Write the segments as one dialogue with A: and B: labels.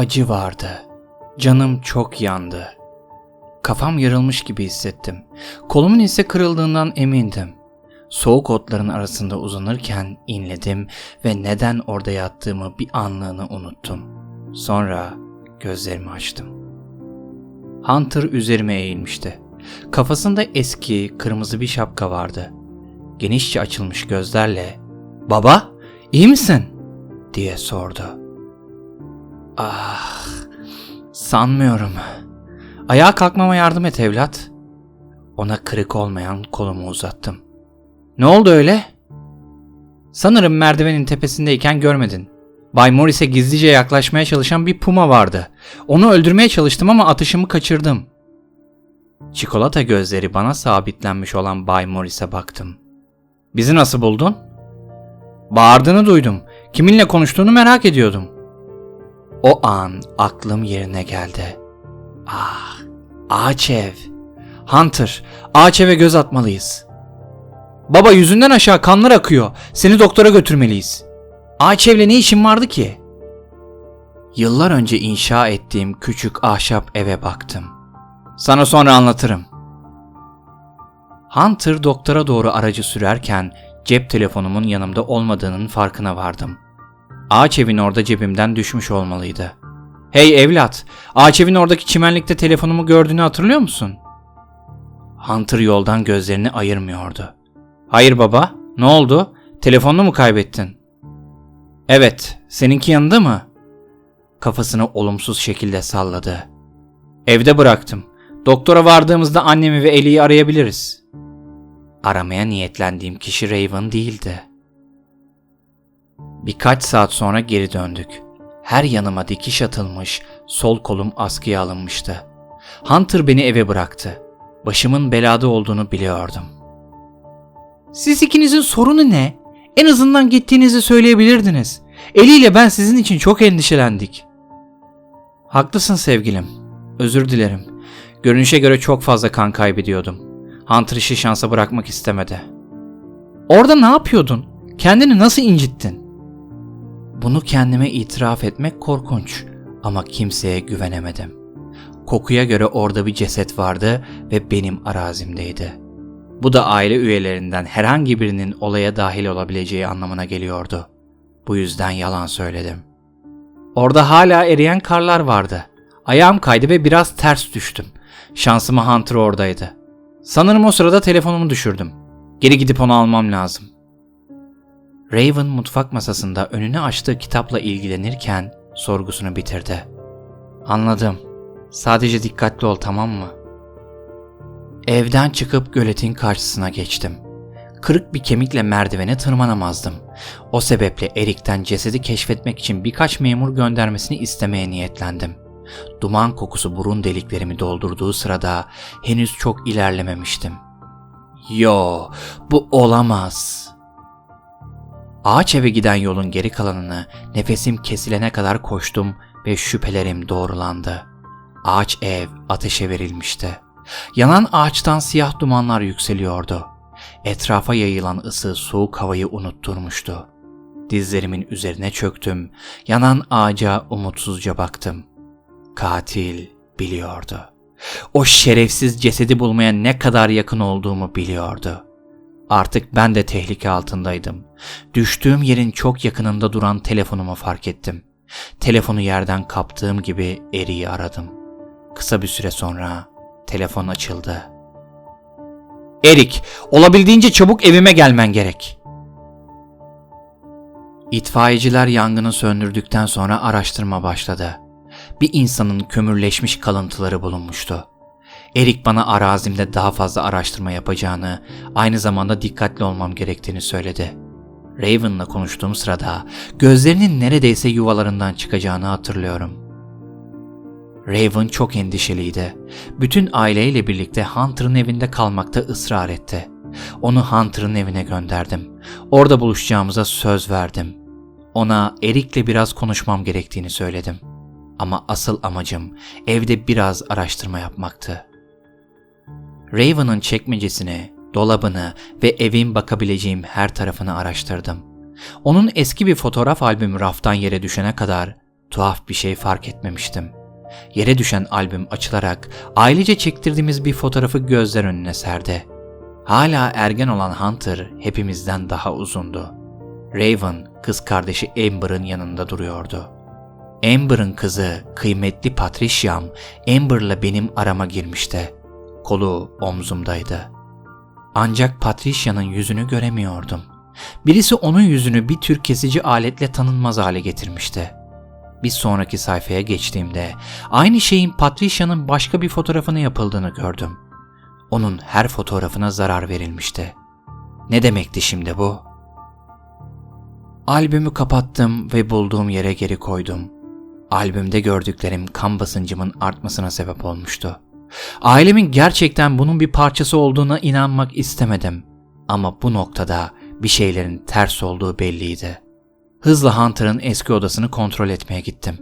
A: acı vardı. Canım çok yandı. Kafam yarılmış gibi hissettim. Kolumun ise kırıldığından emindim. Soğuk otların arasında uzanırken inledim ve neden orada yattığımı bir anlığına unuttum. Sonra gözlerimi açtım. Hunter üzerime eğilmişti. Kafasında eski kırmızı bir şapka vardı. Genişçe açılmış gözlerle "Baba, iyi misin?" diye sordu. Ah, sanmıyorum. Ayağa kalkmama yardım et evlat. Ona kırık olmayan kolumu uzattım. Ne oldu öyle? Sanırım merdivenin tepesindeyken görmedin. Bay Morris'e gizlice yaklaşmaya çalışan bir puma vardı. Onu öldürmeye çalıştım ama atışımı kaçırdım. Çikolata gözleri bana sabitlenmiş olan Bay Morris'e baktım. Bizi nasıl buldun? Bağırdığını duydum. Kiminle konuştuğunu merak ediyordum. O an aklım yerine geldi. Ah, ağaç ev. Hunter, ağaç eve göz atmalıyız. Baba yüzünden aşağı kanlar akıyor. Seni doktora götürmeliyiz. Ağaç evle ne işin vardı ki? Yıllar önce inşa ettiğim küçük ahşap eve baktım. Sana sonra anlatırım. Hunter doktora doğru aracı sürerken cep telefonumun yanımda olmadığının farkına vardım. Ağaç evin orada cebimden düşmüş olmalıydı. Hey evlat, ağaç evin oradaki çimenlikte telefonumu gördüğünü hatırlıyor musun? Hunter yoldan gözlerini ayırmıyordu. Hayır baba, ne oldu? Telefonunu mu kaybettin? Evet, seninki yanında mı? Kafasını olumsuz şekilde salladı. Evde bıraktım. Doktora vardığımızda annemi ve Eli'yi arayabiliriz. Aramaya niyetlendiğim kişi Raven değildi. Birkaç saat sonra geri döndük. Her yanıma dikiş atılmış, sol kolum askıya alınmıştı. Hunter beni eve bıraktı. Başımın belada olduğunu biliyordum. Siz ikinizin sorunu ne? En azından gittiğinizi söyleyebilirdiniz. Eli ile ben sizin için çok endişelendik. Haklısın sevgilim. Özür dilerim. Görünüşe göre çok fazla kan kaybediyordum. Hunter işi şansa bırakmak istemedi. Orada ne yapıyordun? Kendini nasıl incittin? Bunu kendime itiraf etmek korkunç ama kimseye güvenemedim. Kokuya göre orada bir ceset vardı ve benim arazimdeydi. Bu da aile üyelerinden herhangi birinin olaya dahil olabileceği anlamına geliyordu. Bu yüzden yalan söyledim. Orada hala eriyen karlar vardı. Ayağım kaydı ve biraz ters düştüm. Şansıma Hunter oradaydı. Sanırım o sırada telefonumu düşürdüm. Geri gidip onu almam lazım. Raven mutfak masasında önüne açtığı kitapla ilgilenirken sorgusunu bitirdi. Anladım. Sadece dikkatli ol tamam mı? Evden çıkıp göletin karşısına geçtim. Kırık bir kemikle merdivene tırmanamazdım. O sebeple Erik'ten cesedi keşfetmek için birkaç memur göndermesini istemeye niyetlendim. Duman kokusu burun deliklerimi doldurduğu sırada henüz çok ilerlememiştim. Yo, bu olamaz. Ağaç eve giden yolun geri kalanını nefesim kesilene kadar koştum ve şüphelerim doğrulandı. Ağaç ev ateşe verilmişti. Yanan ağaçtan siyah dumanlar yükseliyordu. Etrafa yayılan ısı soğuk havayı unutturmuştu. Dizlerimin üzerine çöktüm. Yanan ağaca umutsuzca baktım. Katil biliyordu. O şerefsiz cesedi bulmaya ne kadar yakın olduğumu biliyordu. Artık ben de tehlike altındaydım. Düştüğüm yerin çok yakınında duran telefonumu fark ettim. Telefonu yerden kaptığım gibi Eri'yi aradım. Kısa bir süre sonra telefon açıldı. Erik, olabildiğince çabuk evime gelmen gerek. İtfaiyeciler yangını söndürdükten sonra araştırma başladı. Bir insanın kömürleşmiş kalıntıları bulunmuştu. Erik bana arazimde daha fazla araştırma yapacağını, aynı zamanda dikkatli olmam gerektiğini söyledi. Raven'la konuştuğum sırada gözlerinin neredeyse yuvalarından çıkacağını hatırlıyorum. Raven çok endişeliydi. Bütün aileyle birlikte Hunter'ın evinde kalmakta ısrar etti. Onu Hunter'ın evine gönderdim. Orada buluşacağımıza söz verdim. Ona Erik'le biraz konuşmam gerektiğini söyledim. Ama asıl amacım evde biraz araştırma yapmaktı. Raven'ın çekmecesini, dolabını ve evin bakabileceğim her tarafını araştırdım. Onun eski bir fotoğraf albümü raftan yere düşene kadar Tuhaf bir şey fark etmemiştim. Yere düşen albüm açılarak ailece çektirdiğimiz bir fotoğrafı gözler önüne serdi. Hala ergen olan Hunter hepimizden daha uzundu. Raven kız kardeşi Amber'ın yanında duruyordu. Amber'ın kızı kıymetli Patricia'm Amber'la benim arama girmişti. Kolu omzumdaydı. Ancak Patricia'nın yüzünü göremiyordum. Birisi onun yüzünü bir tür kesici aletle tanınmaz hale getirmişti. Bir sonraki sayfaya geçtiğimde aynı şeyin Patricia'nın başka bir fotoğrafına yapıldığını gördüm. Onun her fotoğrafına zarar verilmişti. Ne demekti şimdi bu? Albümü kapattım ve bulduğum yere geri koydum. Albümde gördüklerim kan basıncımın artmasına sebep olmuştu. Ailemin gerçekten bunun bir parçası olduğuna inanmak istemedim. Ama bu noktada bir şeylerin ters olduğu belliydi. Hızla Hunter'ın eski odasını kontrol etmeye gittim.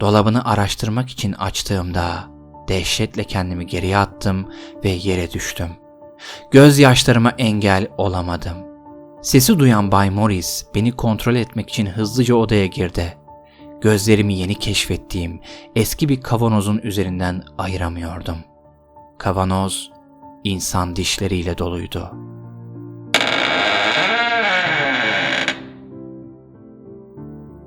A: Dolabını araştırmak için açtığımda dehşetle kendimi geriye attım ve yere düştüm. Gözyaşlarıma engel olamadım. Sesi duyan Bay Morris beni kontrol etmek için hızlıca odaya girdi. Gözlerimi yeni keşfettiğim eski bir kavanozun üzerinden ayıramıyordum. Kavanoz insan dişleriyle doluydu.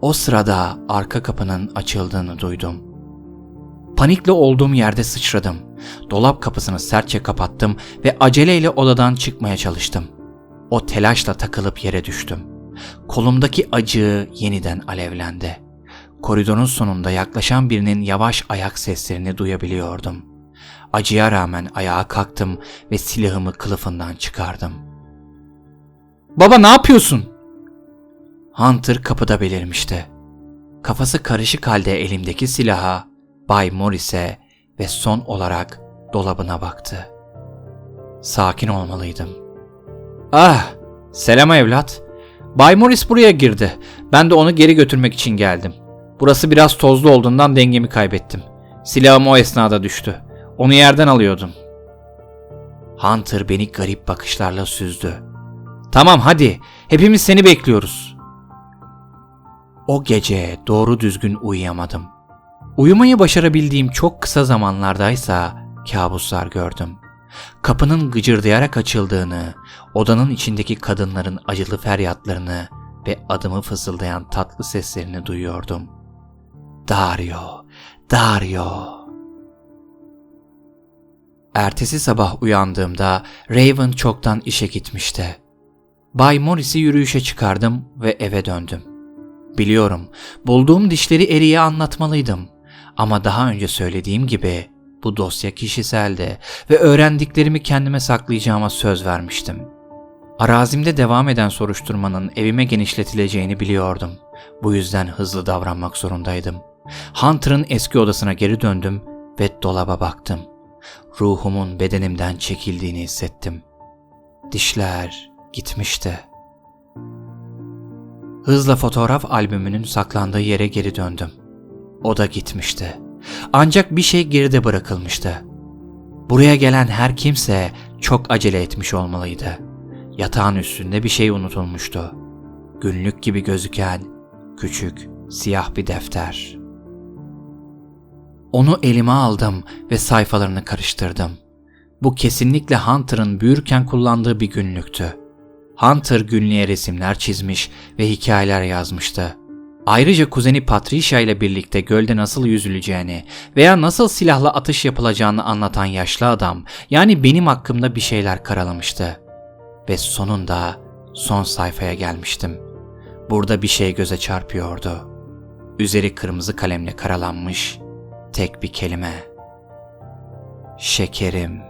A: O sırada arka kapının açıldığını duydum. Panikle olduğum yerde sıçradım. Dolap kapısını sertçe kapattım ve aceleyle odadan çıkmaya çalıştım. O telaşla takılıp yere düştüm. Kolumdaki acı yeniden alevlendi. Koridorun sonunda yaklaşan birinin yavaş ayak seslerini duyabiliyordum. Acıya rağmen ayağa kalktım ve silahımı kılıfından çıkardım. Baba ne yapıyorsun? Hunter kapıda belirmişti. Kafası karışık halde elimdeki silaha, Bay Morris'e ve son olarak dolabına baktı. Sakin olmalıydım. Ah, selam evlat. Bay Morris buraya girdi. Ben de onu geri götürmek için geldim. Burası biraz tozlu olduğundan dengemi kaybettim. Silahım o esnada düştü. Onu yerden alıyordum. Hunter beni garip bakışlarla süzdü. Tamam hadi, hepimiz seni bekliyoruz. O gece doğru düzgün uyuyamadım. Uyumayı başarabildiğim çok kısa zamanlardaysa kabuslar gördüm. Kapının gıcırdayarak açıldığını, odanın içindeki kadınların acılı feryatlarını ve adımı fısıldayan tatlı seslerini duyuyordum. Dario, Dario. Ertesi sabah uyandığımda Raven çoktan işe gitmişti. Bay Morris'i yürüyüşe çıkardım ve eve döndüm. Biliyorum, bulduğum dişleri Eri'ye anlatmalıydım. Ama daha önce söylediğim gibi bu dosya kişiseldi ve öğrendiklerimi kendime saklayacağıma söz vermiştim. Arazimde devam eden soruşturmanın evime genişletileceğini biliyordum. Bu yüzden hızlı davranmak zorundaydım. Hunter'ın eski odasına geri döndüm ve dolaba baktım. Ruhumun bedenimden çekildiğini hissettim. Dişler gitmişti. Hızla fotoğraf albümünün saklandığı yere geri döndüm. O da gitmişti. Ancak bir şey geride bırakılmıştı. Buraya gelen her kimse çok acele etmiş olmalıydı. Yatağın üstünde bir şey unutulmuştu. Günlük gibi gözüken küçük siyah bir defter. Onu elime aldım ve sayfalarını karıştırdım. Bu kesinlikle Hunter'ın büyürken kullandığı bir günlüktü. Hunter günlüğe resimler çizmiş ve hikayeler yazmıştı. Ayrıca kuzeni Patricia ile birlikte gölde nasıl yüzüleceğini veya nasıl silahla atış yapılacağını anlatan yaşlı adam yani benim hakkımda bir şeyler karalamıştı. Ve sonunda son sayfaya gelmiştim. Burada bir şey göze çarpıyordu. Üzeri kırmızı kalemle karalanmış tek bir kelime. Şekerim.